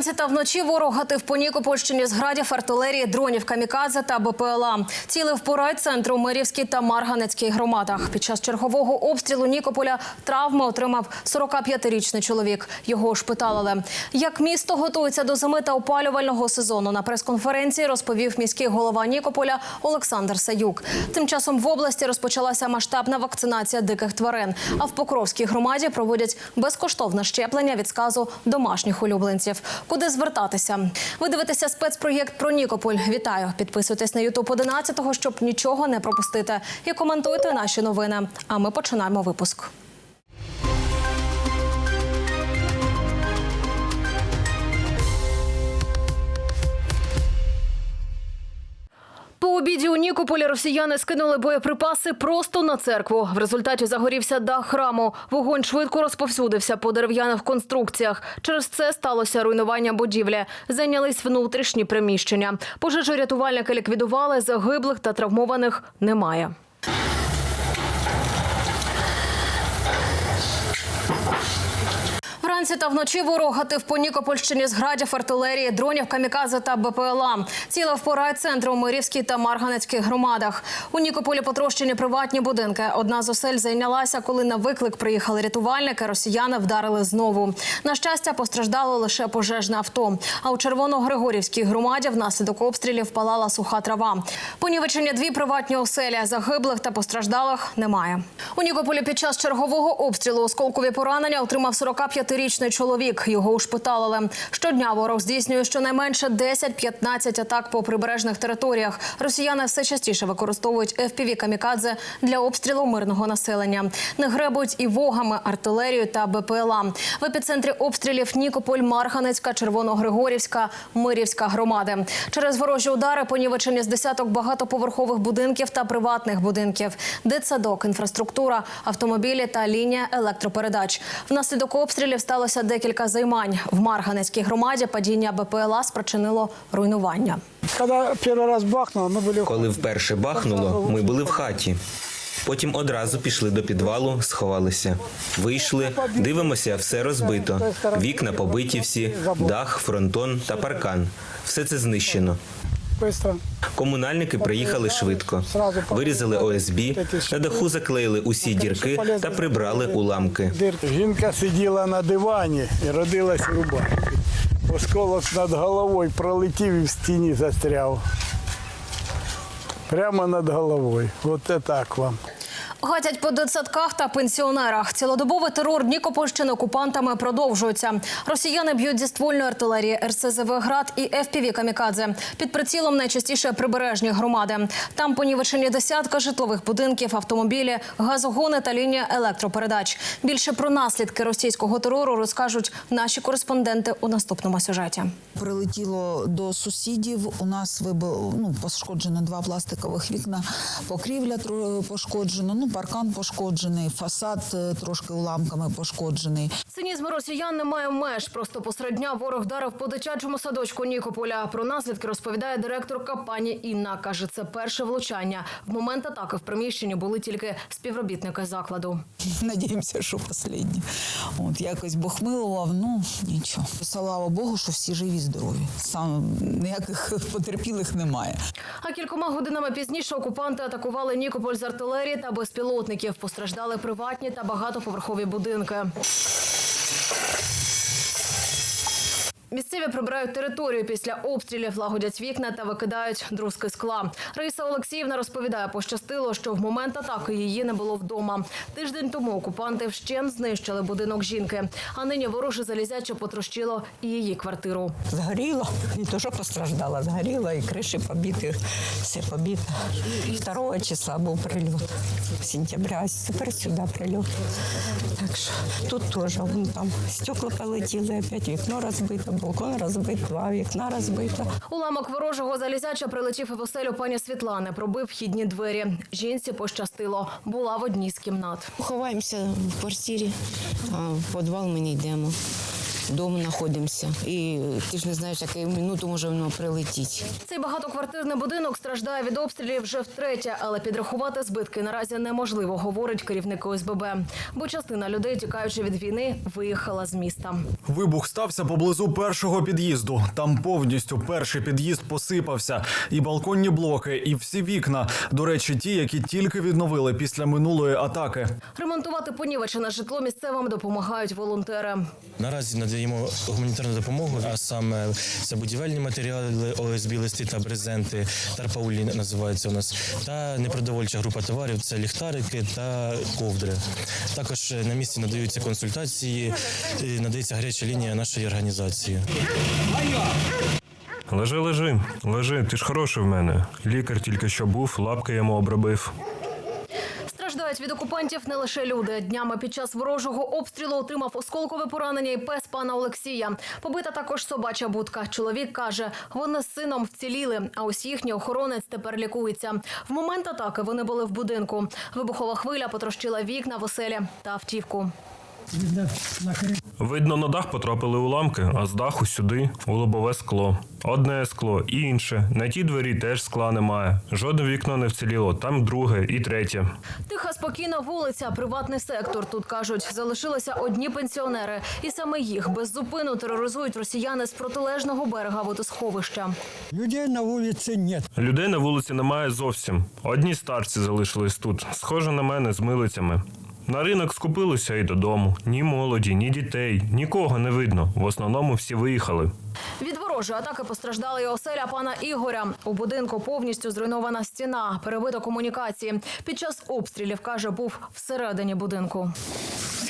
Вранці та вночі ворог гатив по Нікопольщині з градів, артилерії, дронів, камікадзе та БПЛА. Цілив по райцентру Мирівській та Марганецькій громадах. Під час чергового обстрілу Нікополя травми отримав 45-річний чоловік. Його шпиталили. Як місто готується до зими та опалювального сезону, на прес-конференції розповів міський голова Нікополя Олександр Саюк. Тим часом в області розпочалася масштабна вакцинація диких тварин. А в Покровській громаді проводять безкоштовне щеплення від сказу домашніх улюбленців. Куди звертатися? Ви дивитеся спецпроєкт про Нікополь. Вітаю! Підписуйтесь на Ютуб 11 щоб нічого не пропустити. І коментуйте наші новини. А ми починаємо випуск. Обіді у Нікополі росіяни скинули боєприпаси просто на церкву. В результаті загорівся дах храму. Вогонь швидко розповсюдився по дерев'яних конструкціях. Через це сталося руйнування будівлі. Зайнялись внутрішні приміщення. Пожежу рятувальники ліквідували. Загиблих та травмованих немає. Вранці та вночі ворог гатив по Нікопольщині з градів, артилерії, дронів, камікадзе та БПЛА. Цілив по райцентру у Мирівській та Марганецьких громадах. У Нікополі потрощені приватні будинки. Одна з осель зайнялася, коли на виклик приїхали рятувальники. Росіяни вдарили знову. На щастя, постраждало лише пожежне авто. А у Червоногригорівській громаді внаслідок обстрілів палала суха трава. Понівечені дві приватні оселі. Загиблих та постраждалих немає. У Нікополі під час чергового обстрілу осколкові поранення отримав 45-річний чоловік. Його ушпиталили. Щодня ворог здійснює щонайменше 10-15 атак по прибережних територіях. Росіяни все частіше використовують fpv камікадзе для обстрілу мирного населення. Не гребують і вогами, артилерією та БПЛА. В епіцентрі обстрілів Нікополь, Марганецька, Червоногригорівська, Мирівська громади. Через ворожі удари понівечені з десяток багатоповерхових будинків та приватних будинків, дитсадок, інфраструктура, автомобілі та лінія електропередач. Внаслідок обстрілів сталося декілька займань. В Марганецькій громаді падіння БПЛА спричинило руйнування. Когда первый раз бахнуло, мы были в Коли вперше бахнуло, ми були в хаті. Потім одразу пішли до підвалу, сховалися. Вийшли, дивимося, все розбито. Вікна побиті всі, дах, фронтон та паркан. Все це знищено. быстро. Комунальники приїхали швидко. Вирізали ОСБ, на даху заклеїли усі дірки та прибрали уламки. Жінка сиділа на дивані і родилась руба. Осколок над головою пролетів і в стіні застряв. Прямо над головою. От так вам. Гатять по дитсадках та пенсіонерах. Цілодобовий терор Нікопольщини окупантами продовжується. Росіяни б'ють зі ствольної артилерії, РСЗВ «Град» і ФПВ «Камікадзе». Під прицілом найчастіше прибережні громади. Там понівечені десятка житлових будинків, автомобілі, газогони та лінія електропередач. Більше про наслідки російського терору розкажуть наші кореспонденти у наступному сюжеті. Прилетіло до сусідів. У нас вибило ну, пошкоджено два пластикових вікна, покрівля пошкоджено, ну паркан пошкоджений, фасад е, трошки уламками пошкоджений. Цинізм росіян немає меж. Просто посеред дня ворог вдарив по дитячому садочку Нікополя. Про наслідки розповідає директорка пані Інна. Каже, це перше влучання. В момент атаки в приміщенні були тільки співробітники закладу. Надіємося, що останнє. От якось Бог милував, ну нічого. Слава Богу, що всі живі, здорові. Сам ніяких потерпілих немає. А кількома годинами пізніше окупанти атакували Нікополь з артилерії та безпілотників. Постраждали приватні та багатоповерхові будинки. Місцеві прибирають територію після обстрілів, лагодять вікна та викидають друзки скла. Раїса Олексіївна розповідає, пощастило, що в момент атаки її не було вдома. Тиждень тому окупанти вщент знищили будинок жінки. А нині вороже залізяче потрощило і її квартиру. Сгорело, не то, что постраждала, сгорело, и крыши побиты, все побито. 2 числа был прилет, сентября, а тепер сюда прилет. Так що тут тоже, вон там стекла полетіли, опять вікно розбито, балкон розбит, два вікна розбито. Уламок ворожого залізяча прилетів і в оселю пані Світлани, пробив вхідні двері. Жінці пощастило, була в одній з кімнат. Ховаємося в квартирі, а в підвал ми не йдемо. Вдома знаходимося. І ти ж не знаєш, яку минуту може воно прилетіти. Цей багатоквартирний будинок страждає від обстрілів вже втретє, але підрахувати збитки наразі неможливо, говорить керівник ОСББ. Бо частина людей, тікаючи від війни, виїхала з міста. Вибух стався поблизу першого під'їзду. Там повністю перший під'їзд посипався, і балконні блоки, і всі вікна. До речі, ті, які тільки відновили після минулої атаки. Ремонтувати понівечене житло місцевим допомагають волонтери. Наразі надаємо гуманітарну допомогу, а саме це будівельні матеріали, ОСБ, листи та брезенти, тарпаулі називається у нас, та непродовольча група товарів це ліхтарики та ковдри. Також на місці надаються консультації, надається гаряча лінія нашої організації. Лежи, лежи, лежи, ти ж хороший в мене. Лікар тільки що був, лапки йому обробив. Страждають від окупантів не лише люди. Днями під час ворожого обстрілу отримав осколкове поранення і пес пана Олексія. Побита також собача будка. Чоловік каже, вони з сином вціліли, а ось їхній охоронець тепер лікується. В момент атаки вони були в будинку. Вибухова хвиля потрощила вікна в оселі та автівку. Видно, на дах потрапили уламки, а з даху сюди у лобове скло. Одне скло, і інше. На тій двері теж скла немає. Жодне вікно не вціліло, там друге і третє. Тиха спокійна вулиця, приватний сектор. Тут кажуть, залишилися одні пенсіонери, і саме їх без зупину тероризують росіяни з протилежного берега водосховища. Людей на вулиці нет. Людей на вулиці немає зовсім. Одні старці залишились тут, схоже на мене з милицями. На ринок скупилися і додому. Ні молоді, ні дітей, нікого не видно. В основному всі виїхали. Від ворожої атаки постраждала і оселя пана Ігоря. У будинку повністю зруйнована стіна, перебито комунікації. Під час обстрілів каже, був всередині будинку.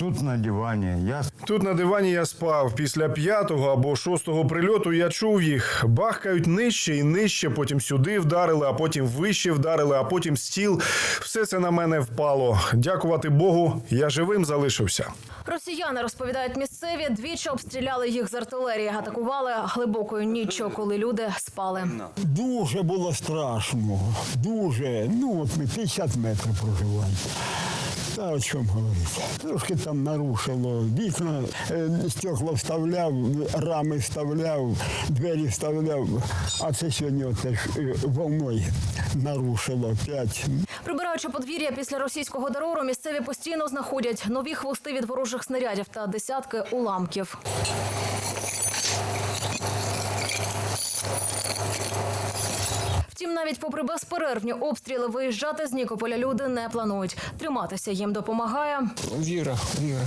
Тут на дивані. Я Тут на дивані я спав. Після п'ятого або шостого прильоту я чув їх. Бахкають нижче і нижче, потім сюди вдарили, а потім вище вдарили, а потім стіл. Все це на мене впало. Дякувати Богу, я живим залишився. Росіяни розповідають місцеві, двічі обстріляли їх з артилерії, атакували глибокою ніччю, коли люди спали. дуже було страшно. Дуже. Ну от ми 50 метрів проживаємо. Та о чому говорити? Трошки там нарушило вікна, е, стекла вставляв, рами вставляв, двері вставляв. А це сьогодні теж е, волною нарушило п'ять. Прибираючи подвір'я після російського терору, місцеві постійно знаходять нові хвости від ворожих снарядів та десятки уламків. Втім, навіть попри безперервні обстріли, виїжджати з Нікополя люди не планують. Триматися їм допомагає Віра, віра.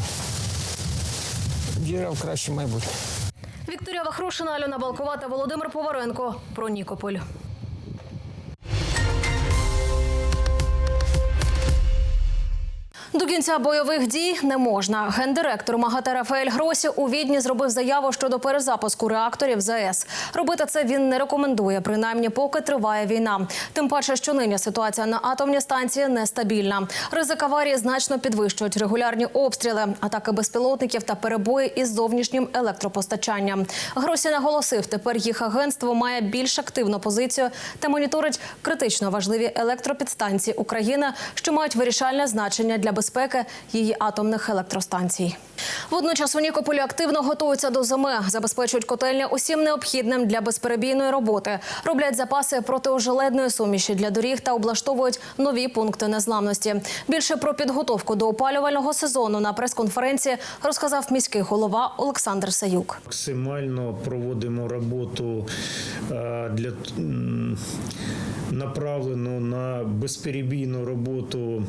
Віра в краще майбутнє. Вікторія Вахрушина, Альона Балкова та Володимир Поваренко про Нікополь. До кінця бойових дій не можна. Гендиректор МАГАТЕ Рафаель Гросі у Відні зробив заяву щодо перезапуску реакторів ЗАЕС. Робити це він не рекомендує, принаймні поки триває війна. Тим паче, що нині ситуація на атомній станції нестабільна. Ризик аварії значно підвищують регулярні обстріли, атаки безпілотників та перебої із зовнішнім електропостачанням. Гросі наголосив, тепер їх агентство має більш активну позицію та моніторить критично важливі електропідстанції України, що мають вирішальне значення для безпеки її атомних електростанцій. Водночас у Нікополі активно готуються до зими, забезпечують котельня усім необхідним для безперебійної роботи, роблять запаси протиожеледної суміші для доріг та облаштовують нові пункти незламності. Більше про підготовку до опалювального сезону на прес-конференції розказав міський голова Олександр Саюк. Максимально проводимо роботу е, для м, направлену на безперебійну роботу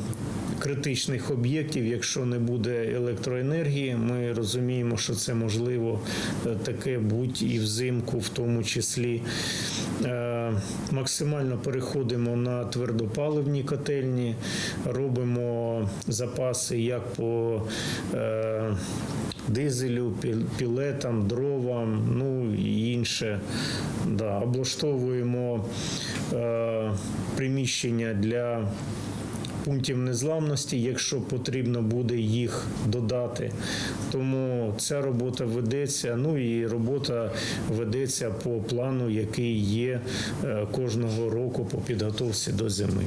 критичних об'єктів. Якщо не буде електроенергії, ми розуміємо, що це можливо е, таке будь і взимку, в тому числі. Е, Максимально переходимо на твердопаливні котельні, робимо запаси як по е, дизелю, піл- пілетам, дровам, ну і інше. Да, облаштовуємо е, приміщення для пунктів незламності, якщо потрібно буде їх додати. Тому ця робота ведеться. Ну і робота ведеться по плану, який є е, кожного року по підготовці до зими.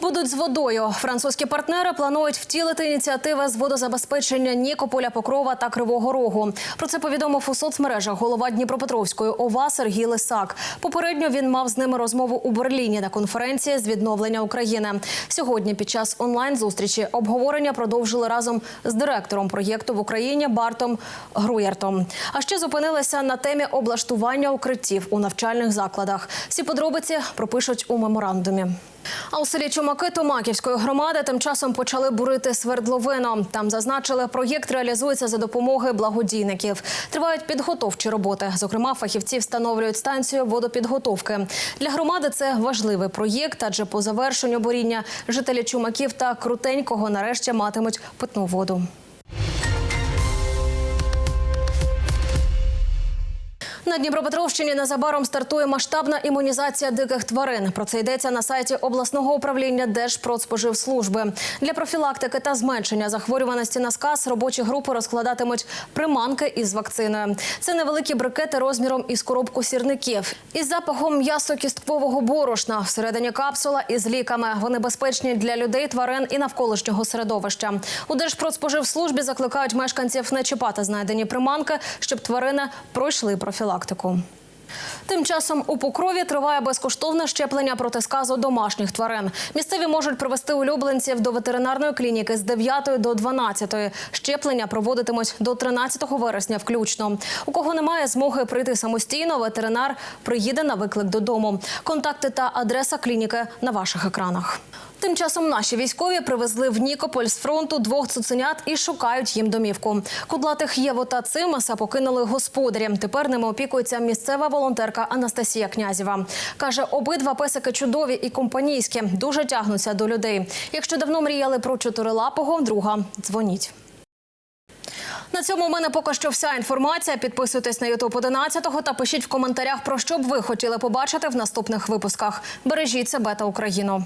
Будуть з водою. Французькі партнери планують втілити ініціативи з водозабезпечення Нікополя, Покрова та Кривого Рогу. Про це повідомив у соцмережах голова Дніпропетровської ОВА Сергій Лисак. Попередньо він мав з ними розмову у Берліні на конференції з відновлення України. Сьогодні під час онлайн-зустрічі обговорення продовжили разом з директором проєкту в Україні Бартом Груєртом. А ще зупинилися на темі облаштування укриттів у навчальних закладах. Всі подробиці пропишуть у меморандумі. А у селі Чумаки Томаківської громади тим часом почали бурити свердловину. Там зазначили, проєкт реалізується за допомоги благодійників. Тривають підготовчі роботи. Зокрема, фахівці встановлюють станцію водопідготовки. Для громади це важливий проєкт, адже по завершенню буріння жителі Чумаків та Крутенького нарешті матимуть питну воду. На Дніпропетровщині незабаром стартує масштабна імунізація диких тварин. Про це йдеться на сайті обласного управління Держпродспоживслужби. Для профілактики та зменшення захворюваності на сказ робочі групи розкладатимуть приманки із вакциною. Це невеликі брикети розміром із коробку сірників. Із запахом м'ясо-кісткового борошна всередині капсула із ліками. Вони безпечні для людей, тварин і навколишнього середовища. У Держпродспоживслужбі закликають мешканців не чіпати знайдені приманки, щоб тварини пройшли профілактику. Тим часом у Покрові триває безкоштовне щеплення проти сказу домашніх тварин. Місцеві можуть привезти улюбленців до ветеринарної клініки з 9 до 12. Щеплення проводитимуть до 13 вересня включно. У кого немає змоги прийти самостійно, ветеринар приїде на виклик додому. Контакти та адреса клініки на ваших екранах. Тим часом наші військові привезли в Нікополь з фронту двох цуценят і шукають їм домівку. Кудлатих Єву та Цимаса покинули господарі. Тепер ними опікується місцева волонтерка Анастасія Князєва. Каже, обидва песики чудові і компанійські, дуже тягнуться до людей. Якщо давно мріяли про чотирилапого друга, дзвоніть. На цьому у мене поки що вся інформація. Підписуйтесь на Ютуб 11 та пишіть в коментарях, про що б ви хотіли побачити в наступних випусках. Бережіть себе та Україну.